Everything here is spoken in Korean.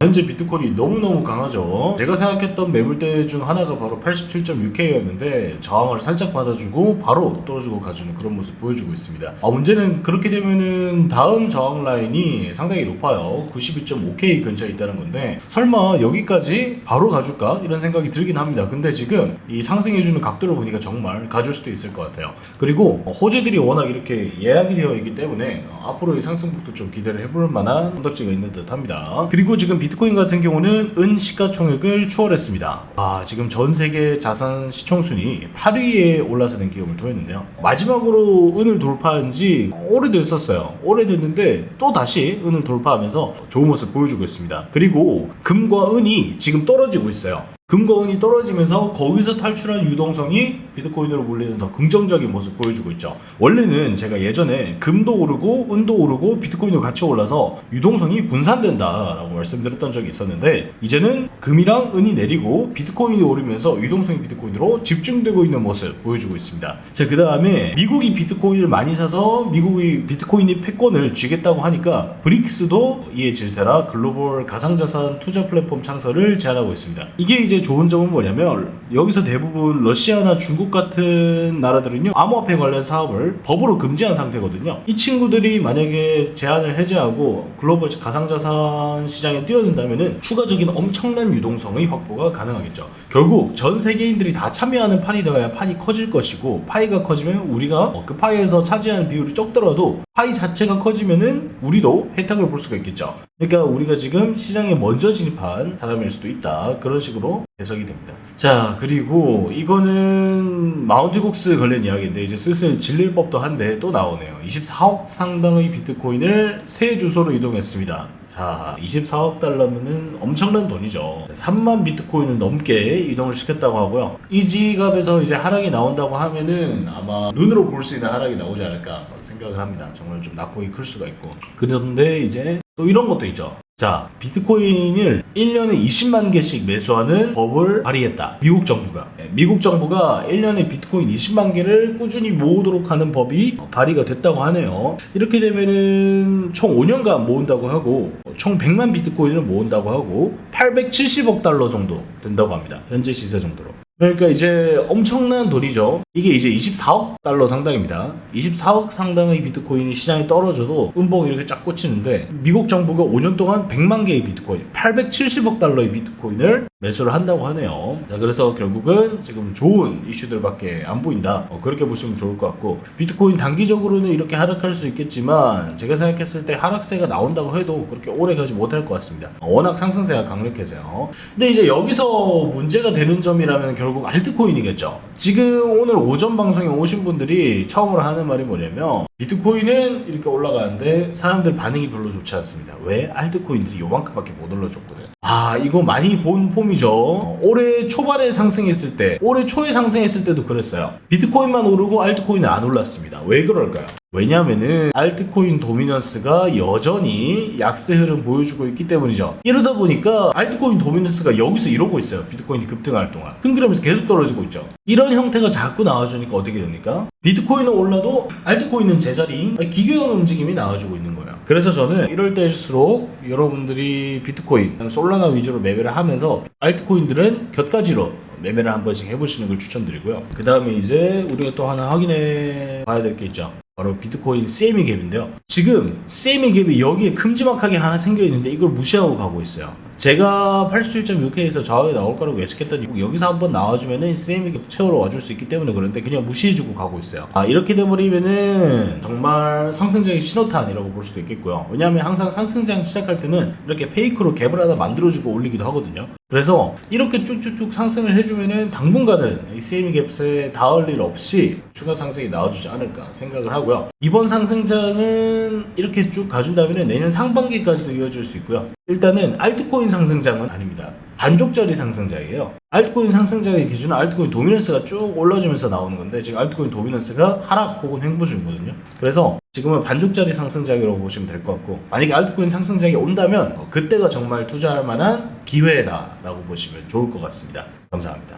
현재 비트코인이 너무너무 강하죠. 제가 생각했던 매물대 중 하나가 바로 87.6K였는데 저항을 살짝 받아주고 바로 떨어지고 가주는 그런 모습 보여주고 있습니다. 아, 문제는 그렇게 되면은 다음 저항 라인이 상당히 높아요. 92.5K 근처에 있다는 건데 설마 여기까지 바로 가줄까? 이런 생각이 들긴 합니다. 근데 지금 이 상승해주는 각도를 보니까 정말 가줄 수도 있을 것 같아요. 그리고 호재들이 워낙 이렇게 예약이 되어 있기 때문에 어, 앞으로의 상승폭도 좀 기대를 해볼 만한 언덕지가 있는 듯 합니다. 그리고 지금 비트코인 같은 경우는 은 시가총액을 추월했습니다. 아, 지금 전 세계 자산 시총순위 8위에 올라서는 기업을 토했는데요. 마지막으로 은을 돌파한 지 오래됐었어요. 오래됐는데 또 다시 은을 돌파하면서 좋은 모습 보여주고 있습니다. 그리고 금과 은이 지금 떨어지고 있어요. 금과 은이 떨어지면서 거기서 탈출한 유동성이 비트코인으로 몰리는 더 긍정적인 모습 보여주고 있죠. 원래는 제가 예전에 금도 오르고 은도 오르고 비트코인도 같이 올라서 유동성이 분산된다라고 말씀드렸던 적이 있었는데 이제는 금이랑 은이 내리고 비트코인이 오르면서 유동성이 비트코인으로 집중되고 있는 모습 보여주고 있습니다. 자, 그 다음에 미국이 비트코인을 많이 사서 미국이 비트코인이 패권을 쥐겠다고 하니까 브릭스도 이에 질세라 글로벌 가상자산 투자 플랫폼 창설을 제안하고 있습니다. 이게 이제 좋은 점은 뭐냐면 여기서 대부분 러시아나 중국 같은 나라들은요 암호화폐 관련 사업을 법으로 금지한 상태거든요. 이 친구들이 만약에 제한을 해제하고 글로벌 가상자산 시장에 뛰어든다면은 추가적인 엄청난 유동성의 확보가 가능하겠죠. 결국 전 세계인들이 다 참여하는 판이 되어야 판이 커질 것이고 파이가 커지면 우리가 어, 그 파이에서 차지하는 비율이 적더라도 파이 자체가 커지면은 우리도 혜택을 볼 수가 있겠죠. 그러니까 우리가 지금 시장에 먼저 진입한 사람일 수도 있다. 그런 식으로 해석이 됩니다. 자, 그리고 이거는 마운트국스 관련 이야기인데 이제 슬슬 질릴 법도 한데 또 나오네요. 24억 상당의 비트코인을 새 주소로 이동했습니다. 자, 24억 달러면은 엄청난 돈이죠. 3만 비트코인을 넘게 이동을 시켰다고 하고요. 이 지갑에서 이제 하락이 나온다고 하면은 아마 눈으로 볼 수 있는 하락이 나오지 않을까 생각을 합니다. 정말 좀 낙폭이 클 수가 있고. 그런데 이제 또 이런 것도 있죠. 자, 비트코인을 1년에 20만 개씩 매수하는 법을 발의했다. 미국 정부가. 네, 미국 정부가 1년에 비트코인 20만 개를 꾸준히 모으도록 하는 법이 발의가 됐다고 하네요. 이렇게 되면은 총 5년간 모은다고 하고 총 100만 비트코인을 모은다고 하고 870억 달러 정도 된다고 합니다. 현재 시세 정도로. 그러니까 이제 엄청난 돈이죠. 이게 이제 24억 달러 상당입니다. 24억 상당의 비트코인이 시장에 떨어져도 음봉이 이렇게 쫙 꽂히는데 미국 정부가 5년 동안 100만 개의 비트코인, 870억 달러의 비트코인을 매수를 한다고 하네요. 자, 그래서 결국은 지금 좋은 이슈들밖에 안 보인다. 어, 그렇게 보시면 좋을 것 같고 비트코인 단기적으로는 이렇게 하락할 수 있겠지만 제가 생각했을 때 하락세가 나온다고 해도 그렇게 오래 가지 못할 것 같습니다. 어, 워낙 상승세가 강력해서요. 근데 이제 여기서 문제가 되는 점이라면 결국 알트코인이겠죠. 지금 오늘 오전 방송에 오신 분들이 처음으로 하는 말이 뭐냐면 비트코인은 이렇게 올라가는데 사람들 반응이 별로 좋지 않습니다. 왜? 알트코인들이 요만큼밖에 못 올라줬거든. 아 이거 많이 본 폼이죠. 어, 올해 초반에 상승했을 때, 올해 초에 상승했을 때도 그랬어요. 비트코인만 오르고 알트코인은 안 올랐습니다. 왜 그럴까요? 왜냐하면은 알트코인 도미넌스가 여전히 약세 흐름 보여주고 있기 때문이죠. 이러다 보니까 알트코인 도미넌스가 여기서 이러고 있어요. 비트코인이 급등할 동안. 끈그러면서 계속 떨어지고 있죠. 이런 형태가 자꾸 나와주니까 어떻게 됩니까? 비트코인은 올라도 알트코인은 제자리인 기교형 움직임이 나와주고 있는 거예요. 그래서 저는 이럴 때일수록 여러분들이 비트코인, 솔라나 위주로 매매를 하면서 알트코인들은 곁가지로 매매를 한 번씩 해보시는 걸 추천드리고요. 그 다음에 이제 우리가 또 하나 확인해 봐야 될 게 있죠. 바로 비트코인 세미 갭인데요. 지금 세미 갭이 여기에 큼지막하게 하나 생겨 있는데 이걸 무시하고 가고 있어요. 제가 87.6K에서 저하게 나올 거라고 예측했더니 여기서 한번 나와주면은 세미 갭 채우러 와줄 수 있기 때문에 그런데 그냥 무시해주고 가고 있어요. 아 이렇게 돼버리면은 정말 상승장의 신호탄이라고 볼 수도 있겠고요. 왜냐하면 항상 상승장 시작할 때는 이렇게 페이크로 갭을 하나 만들어주고 올리기도 하거든요. 그래서 이렇게 쭉쭉쭉 상승을 해주면은 당분간은 이 CME 갭에 닿을 일 없이 추가 상승이 나와주지 않을까 생각을 하고요. 이번 상승장은 이렇게 쭉 가준다면 내년 상반기까지도 이어질 수 있고요. 일단은 알트코인 상승장은 아닙니다. 반족짜리 상승장이에요. 알트코인 상승장의 기준은 알트코인 도미넌스가 쭉 올라주면서 나오는 건데 지금 알트코인 도미넌스가 하락 혹은 횡보 중이거든요. 그래서 지금은 반족짜리 상승장이라고 보시면 될 것 같고 만약에 알트코인 상승장이 온다면 어, 그때가 정말 투자할 만한 기회다라고 보시면 좋을 것 같습니다. 감사합니다.